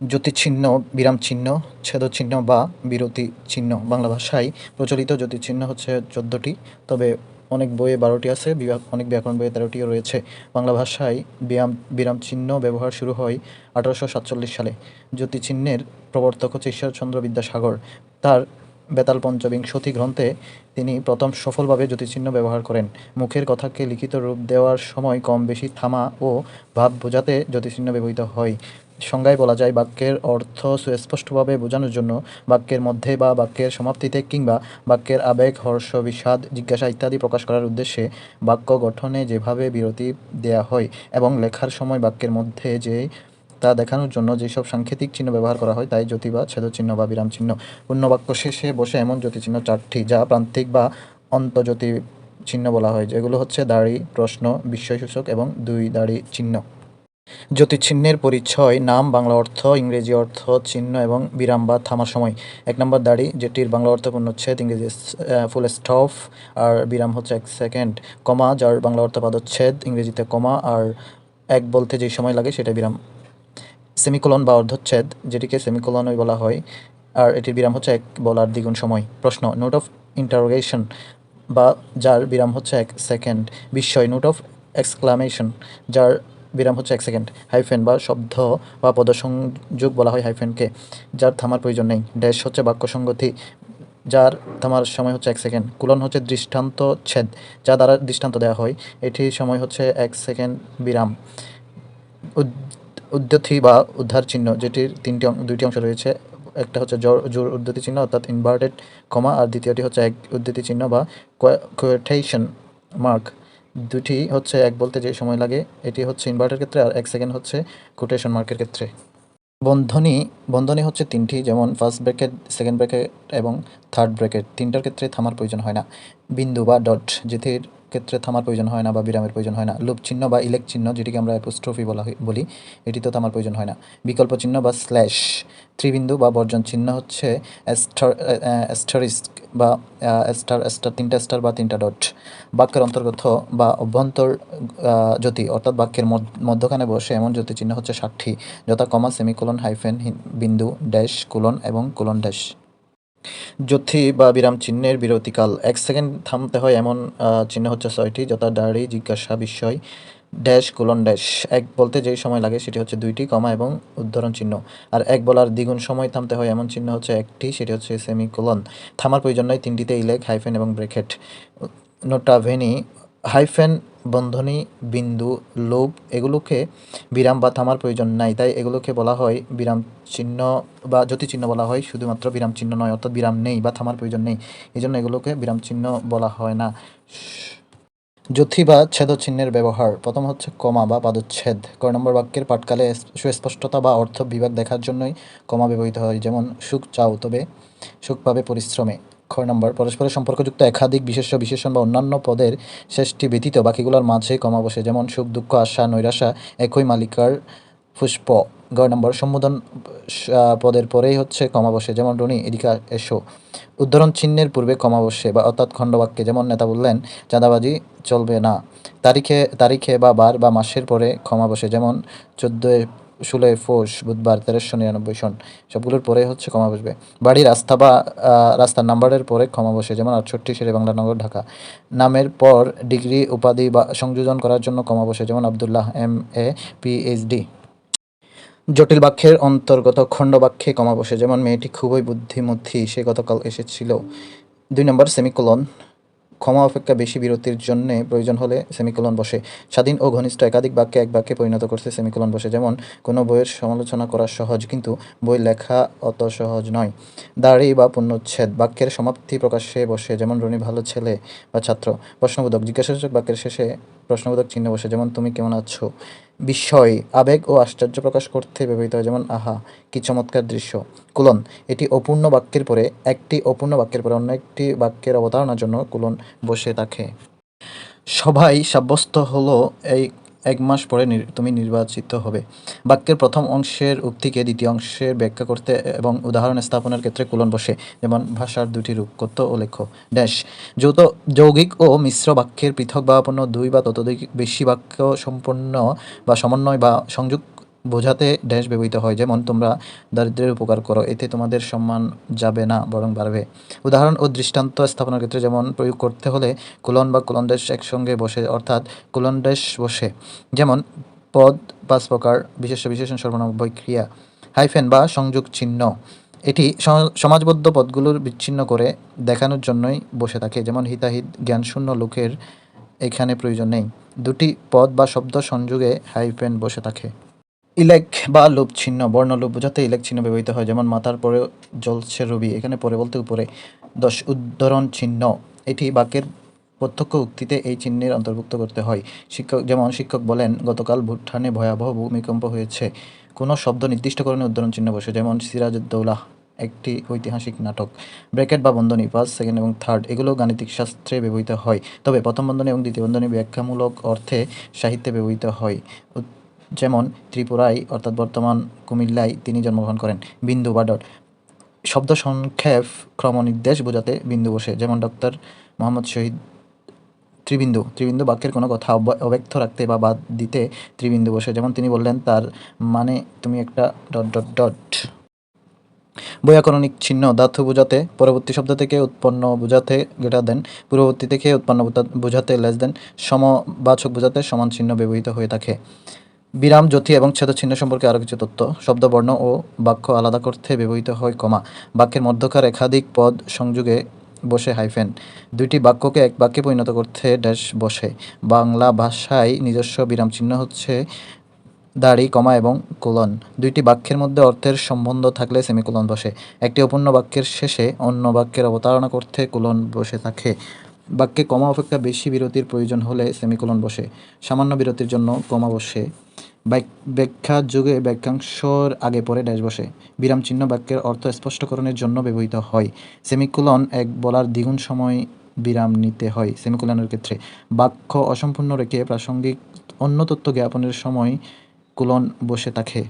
জ্যোতিচিহ্ন বিরাম চিহ্ন ছেদচিহ্ন বা বিরতি চিহ্ন বাংলা ভাষায় প্রচলিত জ্যোতিচিহ্ন হচ্ছে চোদ্দোটি। তবে অনেক বইয়ে বারোটি আছে অনেক ব্যাকরণ বইয়ে তেরোটিও রয়েছে। বাংলা ভাষায় বিরাম বিরাম চিহ্ন ব্যবহার শুরু হয় আঠারোশো সাতচল্লিশ সালে। জ্যোতিচিহ্নের প্রবর্তক হচ্ছে ঈশ্বরচন্দ্র বিদ্যাসাগর। তার বেতাল পঞ্চবিংশতি গ্রন্থে তিনি প্রথম সফলভাবে জ্যোতিচিহ্ন ব্যবহার করেন। মুখের কথাকে লিখিত রূপ দেওয়ার সময় কম বেশি থামা ও ভাব বোঝাতে জ্যোতিচিহ্ন ব্যবহৃত হয়। সংজ্ঞায় বলা যায়, বাক্যের অর্থ সুস্পষ্টভাবে বোঝানোর জন্য বাক্যের মধ্যে বা বাক্যের সমাপ্তিতে কিংবা বাক্যের আবেগ, হর্ষ, বিষাদ, জিজ্ঞাসা ইত্যাদি প্রকাশ করার উদ্দেশ্যে বাক্য গঠনে যেভাবে বিরতি দেয়া হয় এবং লেখার সময় বাক্যের মধ্যে যে তা দেখানোর জন্য যেসব সাংকেতিক চিহ্ন ব্যবহার করা হয় তাই জ্যোতি বা ছেদচিহ্ন বা বিরাম চিহ্ন। পূর্ণ বাক্য শেষে বসে এমন জ্যোতিচিহ্ন চারটি, যা প্রান্তিক বা অন্তর্জ্যোতি চিহ্ন বলা হয়, যেগুলো হচ্ছে দাড়ি, প্রশ্ন, বিস্ময়সূচক এবং দুই দাড়ি চিহ্ন। জ্যোতিচিহ্নের পরিচয়, নাম, বাংলা অর্থ, ইংরেজি অর্থ, চিহ্ন এবং বিরাম বা থামার সময় এক নম্বর দাড়ি, যেটির বাংলা অর্থ পূর্ণচ্ছেদ, ইংরেজি ফুল স্টপ আর বিরাম হচ্ছে এক সেকেন্ড কমা, যার বাংলা অর্থ পাদচ্ছেদ, ইংরেজিতে কমা, আর এক বলতে যেই সময় লাগে সেটা বিরাম। সেমিকোলন বা অর্ধচ্ছেদ, যেটিকে সেমিকোলনই বলা হয়, আর এটির বিরাম হচ্ছে এক বলার দ্বিগুণ সময়। প্রশ্ন নোট অফ ইন্টারোগেশন বা যার বিরাম হচ্ছে এক সেকেন্ড বিস্ময় নোট অফ এক্সক্লামেশন যার বিরাম হচ্ছে এক সেকেন্ড হাইফেন বা শব্দ বা পদসংযোগ বলা হয় হাইফেনকে যার থামার প্রয়োজন নেই। ড্যাশ হচ্ছে বাক্য সংগতি যার থামার সময় হচ্ছে এক সেকেন্ড কুলন হচ্ছে দৃষ্টান্ত ছেদ, যা দ্বারা দৃষ্টান্ত দেওয়া হয়। এটির সময় হচ্ছে এক সেকেন্ড বিরাম। উদ- উদ্ধৃতি বা উদ্ধার চিহ্ন, যেটির তিনটি দুইটি অংশ রয়েছে। একটা হচ্ছে জোর জোর উদ্ধৃতি চিহ্ন, অর্থাৎ ইনভার্টেড কমা আর দ্বিতীয়টি হচ্ছে এক উদ্ধৃতি চিহ্ন বা কোয়েটেশন মার্ক দুটি হচ্ছে এক বলতে যে সময় লাগে, এটি হচ্ছে ইনভার্টার ক্ষেত্রে আর এক সেকেন্ড হচ্ছে কোটেশন মার্কের ক্ষেত্রে। বন্ধনী বন্ধনী হচ্ছে তিনটি, যেমন ফার্স্ট ব্র্যাকেট সেকেন্ড ব্র্যাকেট এবং থার্ড ব্র্যাকেট তিনটার ক্ষেত্রে থামার প্রয়োজন হয় না। বিন্দু বা ডট যেটির ক্ষেত্রে থামার প্রয়োজন হয় না বা বিরামের প্রয়োজন হয় না। লুপ চিহ্ন বা ইলেক চিহ্ন, যেটিকে আমরা অ্যাপোস্ট্রফি বলা বলি এটিতেও থামার প্রয়োজন হয় না। বিকল্প চিহ্ন বা স্ল্যাশ, ত্রিবিন্দু বা বর্জন চিহ্ন হচ্ছে অ্যাস্টার অ্যাস্টারিস্ক বা স্টার স্টার তিনটা স্টার বা তিনটা ডট। বাক্যের অন্তর্গত বা অভ্যন্তর জ্যোতি, অর্থাৎ বাক্যের মধ্য- মধ্যখানে বসে এমন জ্যোতি চিহ্ন হচ্ছে ষাটটি যথা কমা, সেমিকোলন, হাইফেন বিন্দু, ড্যাশ, কোলন এবং কোলন ড্যাশ। জ্যোতি বা বিরাম চিহ্নের বিরতিকাল। এক সেকেন্ড থামতে হয় এমন চিহ্ন হচ্ছে ছয়টি, যথা দাড়ি জিজ্ঞাসা, বিস্ময়, ড্যাশ, কুলন, ড্যাশ। এক বলতে যেই সময় লাগে সেটি হচ্ছে দুইটি, কমা এবং উদ্ধরণ চিহ্ন। আর এক বলার দ্বিগুণ সময় থামতে হয় এমন চিহ্ন হচ্ছে একটি, সেটি হচ্ছে সেমি কোলন থামার প্রয়োজন নয় তিনটিতে ইলেক হাইফেন এবং ব্রেকেট নোটাভেনি হাইফেন বন্ধনী, বিন্দু লোভ এগুলোকে বিরাম বা থামার প্রয়োজন নাই। তাই এগুলোকে বলা হয় বিরাম চিহ্ন বা জ্যোতি চিহ্ন বলা হয়। শুধুমাত্র বিরাম চিহ্ন নয়, অর্থাৎ বিরাম নেই বা থামার প্রয়োজন নেই। এই জন্য এগুলোকে বিরাম চিহ্ন বলা হয় না। জ্যোতি বা ছেদ চিহ্নের ব্যবহার। প্রথম হচ্ছে কমা বা পাদচ্ছেদ। ক নম্বর বাক্যের পাঠকালে সুস্পষ্টতা বা অর্থ বিভাগ দেখার জন্যই কমা ব্যবহৃত হয়। যেমন, সুখ চাও তবে সুখ পাবে পরিশ্রমে। খ নম্বর, পরস্পরের সম্পর্কযুক্ত একাধিক বিশেষ্য বিশেষণ বা অন্যান্য পদের শেষটি ব্যতীত বাকিগুলোর মাঝে কমা বসে, যেমন সুখ, দুঃখ, আশা, নৈরাশা, একই মালিকার পুষ্প। গ নম্বর, সম্বোধন পদের পরেই হচ্ছে কমা বসে, যেমন রনি, এদিকে এসো। উদ্ধরণ চিহ্নের পূর্বে কমা বসে বা অর্থাৎ খণ্ডবাক্যে, যেমন নেতা বললেন, চাঁদাবাজি চলবে না। তারিখে তারিখে বা বার বা মাসের পরে ক্ষমা বসে, যেমন চোদ্দোই ষোলোই ফোর্স বুধবার তেরোশো নিরানব্বই সন, সবগুলোর পরে হচ্ছে ক্ষমা বসবে। বাড়ির রাস্তা বা রাস্তার নাম্বারের পরে ক্ষমা বসে, যেমন আটষট্টি শেরে বাংলা নগর, ঢাকা। নামের পর ডিগ্রি, উপাধি বা সংযোজন করার জন্য ক্ষমা বসে, যেমন আবদুল্লাহ এম এ, পিএইচডি। জটিল বাক্যের অন্তর্গত খণ্ড বাক্যে কমা বসে, যেমন মেয়েটি খুবই বুদ্ধিমতী, সে গতকাল এসেছিল। দুই নম্বর সেমিকোলন ক্ষমা অপেক্ষা বেশি বিরতির জন্য প্রয়োজন হলে সেমিকোলন বসে। স্বাধীন ও ঘনিষ্ঠ একাধিক বাক্যে এক বাক্যে পরিণত করছে সেমিকোলন বসে, যেমন, কোনো বইয়ের সমালোচনা করা সহজ, কিন্তু বই লেখা অত সহজ নয়। দাড়ি বা পূর্ণচ্ছেদ বাক্যের সমাপ্তি প্রকাশে বসে, যেমন, রনি ভালো ছেলে বা ছাত্র। প্রশ্নবোধক জিজ্ঞাসাসূচক বাক্যের শেষে প্রশ্নবোধক চিহ্ন বসে, যেমন তুমি কেমন আছো? বিস্ময়, আবেগ ও আশ্চর্য প্রকাশ করতে ব্যবহৃত হয়, যেমন, আহা, কি চমৎকার দৃশ্য। কুলন, এটি অপূর্ণ বাক্যের পরে, একটি অপূর্ণ বাক্যের পরে, অন্য একটি বাক্যের অবতারণার জন্য কুলন বসে থাকে। সবাই সাব্যস্ত হলো এই এক মাস পরে তুমি নির্বাচিত হবে। বাক্যের প্রথম অংশের উক্তিকে দ্বিতীয় অংশের ব্যাখ্যা করতে এবং উদাহরণ স্থাপনের ক্ষেত্রে কুলন বসে, যেমন ভাষার দুটি রূপ কথ্য ও লেখ্য ড্যাশ যৌথ যৌগিক ও মিশ্র বাক্যের পৃথক বা দুই বা ততোধিক বেশি বাক্য সম্পন্ন বা সমন্বয় বা সংযোগ বোঝাতে ড্যাশ ব্যবহৃত হয়। যেমন, তোমরা দারিদ্র্যের উপকার করো, এতে তোমাদের সম্মান যাবে না, বরং বাড়বে। উদাহরণ ও দৃষ্টান্ত স্থাপনের ক্ষেত্রে যেমন, প্রয়োগ করতে হলে কুলন বা কুলন ড্যাশ একসঙ্গে বসে, অর্থাৎ কুলন ড্যাশ বসে। যেমন, পদ পাঁচ প্রকার বিশেষ বিশেষণ সর্বনাম ক্রিয়া। হাইফেন বা সংযোগ চিহ্ন। এটি সমাজবদ্ধ পদগুলোর বিচ্ছিন্ন করে দেখানোর জন্যই বসে থাকে। যেমন, হিতাহিত জ্ঞানশূন্য লোকের এখানে প্রয়োজন নেই। দুটি পদ বা শব্দ সংযোগে হাইফেন বসে থাকে। ইলেক বা লোপ চিহ্ন বর্ণলোপ বোঝাতে ইলেক চিহ্ন ব্যবহৃত হয়। যেমন, মাথার পরে জ্বলছে রবি, এখানে পরে বলতে উপরে দশ উদ্ধরণ চিহ্ন এটি বাক্যের প্রত্যক্ষ উক্তিতে এই চিহ্নের অন্তর্ভুক্ত করতে হয়। শিক্ষক, যেমন শিক্ষক বলেন, গতকাল ভুটানে ভয়াবহ ভূমিকম্প হয়েছে। কোনো শব্দ নির্দিষ্টকরণে উদ্ধরণ চিহ্ন বসে, যেমন সিরাজউদ্দৌলাহ, একটি ঐতিহাসিক নাটক। ব্র্যাকেট বা বন্ধনী ফার্স্ট সেকেন্ড এবং থার্ড, এগুলো গাণিতিক শাস্ত্রে ব্যবহৃত হয়। তবে প্রথম বন্ধনী এবং দ্বিতীয় বন্ধনী ব্যাখ্যামূলক অর্থে সাহিত্যে ব্যবহৃত হয়। যেমন ত্রিপুরায়, অর্থাৎ বর্তমান কুমিল্লায় তিনি জন্মগ্রহণ করেন, বিন্দু বা ডট শব্দ সংক্ষেপ ক্রমনির্দেশ বোঝাতে বিন্দু বসে, যেমন ডক্টর মোহাম্মদ শহীদ ত্রিবিন্দু। ত্রিবিন্দু বাক্যের কোনো কথা অব্য- অব্যক্ত রাখতে বা বাদ দিতে ত্রিবিন্দু বসে, যেমন তিনি বললেন, তার মানে তুমি একটা ডট ডট ডট। বৈয়াকরণিক চিহ্ন ধাতু বোঝাতে, পরবর্তী শব্দ থেকে উৎপন্ন বোঝাতে গ্রেটার দেন, পূর্ববর্তী থেকে উৎপন্ন বোঝাতে লেস দেন সমবাচক বোঝাতে সমান চিহ্ন ব্যবহৃত হয়ে থাকে। বিরাম, জ্যোতি এবং ছেদ চিহ্ন সম্পর্কে আরও কিছু তথ্য। শব্দ, বর্ণ ও বাক্য আলাদা করতে ব্যবহৃত হয় কমা। বাক্যের মধ্যকার একাধিক পদ সংযোগে বসে হাইফেন। দুইটি বাক্যকে এক বাক্যে পরিণত করতে ড্যাশ বসে। বাংলা ভাষায় নিজস্ব বিরাম চিহ্ন হচ্ছে দাড়ি, কমা এবং কোলন। দুইটি বাক্যের মধ্যে অর্থের সম্বন্ধ থাকলে সেমিকোলন বসে। একটি অপূর্ণ বাক্যের শেষে অন্য বাক্যের অবতারণা করতে কোলন বসে থাকে। বাক্যে কমা অপেক্ষা বেশি বিরতির প্রয়োজন হলে সেমিকোলন বসে। সামান্য বিরতির জন্য কমা বসে। ব্যাখ্যা যুগে বাক্যাংশর আগে পরে ড্যাশ বসে। বিরাম চিহ্ন বাক্যের অর্থ স্পষ্টকরণের জন্য ব্যবহৃত হয়। সেমিকুলন এক বলার দ্বিগুণ সময় বিরাম নিতে হয় সেমিকুলনের ক্ষেত্রে। বাক্য অসম্পূর্ণ রেখে প্রাসঙ্গিক অন্য তথ্য জ্ঞাপনের সময় কুলন বসে থাকে।